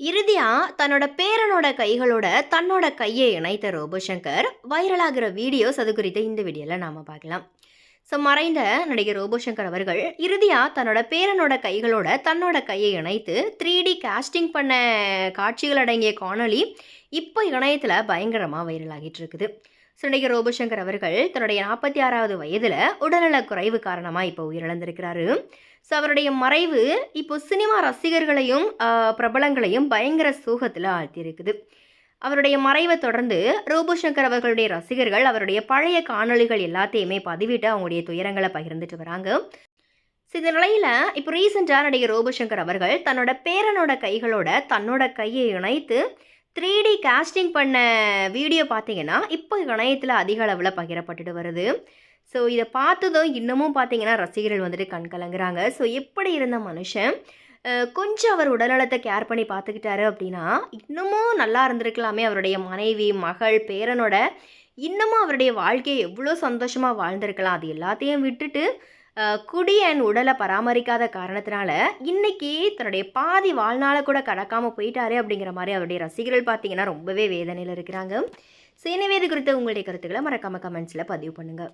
இறுதியாக தன்னோட பேரனோட கைகளோட தன்னோட கையை இணைத்த ரோபோசங்கர் வைரலாகிற வீடியோஸ் அது குறித்த இந்த வீடியோவில் நாம் பார்க்கலாம். ஸோ மறைந்த நடிகர் ரோபோசங்கர் அவர்கள் இறுதியாக தன்னோட பேரனோட கைகளோட தன்னோட கையை இணைத்து த்ரீ டி காஸ்டிங் பண்ண காட்சிகள் அடங்கிய காணொளி இப்போ இணையத்தில் பயங்கரமாக வைரலாகிட்டு இருக்குது. நடிகர் ரோபசங்கர் அவர்கள் தன்னுடைய நாற்பத்தி ஆறாவது வயதில் உடல்நலக் குறைவு காரணமாக இப்போ உயிரிழந்திருக்கிறாரு. ஸோ அவருடைய மறைவு இப்போ சினிமா ரசிகர்களையும் பிரபலங்களையும் பயங்கர சோகத்தில் ஆழ்த்தியிருக்குது. அவருடைய மறைவை தொடர்ந்து ரோபோசங்கர் அவர்களுடைய ரசிகர்கள் அவருடைய பழைய காணொலிகள் எல்லாத்தையுமே பதிவிட்டு அவங்களுடைய துயரங்களை பகிர்ந்துட்டு வராங்க. ஸோ இந்த நிலையில் இப்போ ரீசெண்டாக நடிகர் ரோபோசங்கர் அவர்கள் தன்னோட பேரனோட கைகளோட தன்னோட கையை இணைத்து த்ரீ டி காஸ்டிங் பண்ண வீடியோ பார்த்தீங்கன்னா இப்போ இணையத்தில் அதிக அளவில் பகிரப்பட்டுட்டு வருது. ஸோ இதை பார்த்ததும் இன்னமும் பார்த்தீங்கன்னா ரசிகர்கள் வந்துட்டு கண் கலங்குறாங்க. ஸோ எப்படி இருந்த மனுஷன்? கொஞ்சம் அவர் உடல்நலத்தை கேர் பண்ணி பார்த்துக்கிட்டாரு அப்படின்னா இன்னமும் நல்லா இருந்திருக்கலாமே அவருடைய மனைவி மகள் பேரனோட. இன்னமும் அவருடைய வாழ்க்கையை எவ்வளோ சந்தோஷமாக வாழ்ந்திருக்கலாம். அது எல்லாத்தையும் விட்டுட்டு குடி அண்ட் உடலை பராமரிக்காத காரணத்தினால இன்னைக்கு தன்னுடைய பாதி வாழ்நாளை கூட கடக்காமல் போயிட்டாரு அப்படிங்கிற மாதிரி அவருடைய ரசிகர்கள் பார்த்தீங்கன்னா ரொம்பவே வேதனையில் இருக்கிறாங்க. ஸோ குறித்த உங்களுடைய கருத்துக்களை மறக்காம கமெண்ட்ஸில் பதிவு பண்ணுங்கள்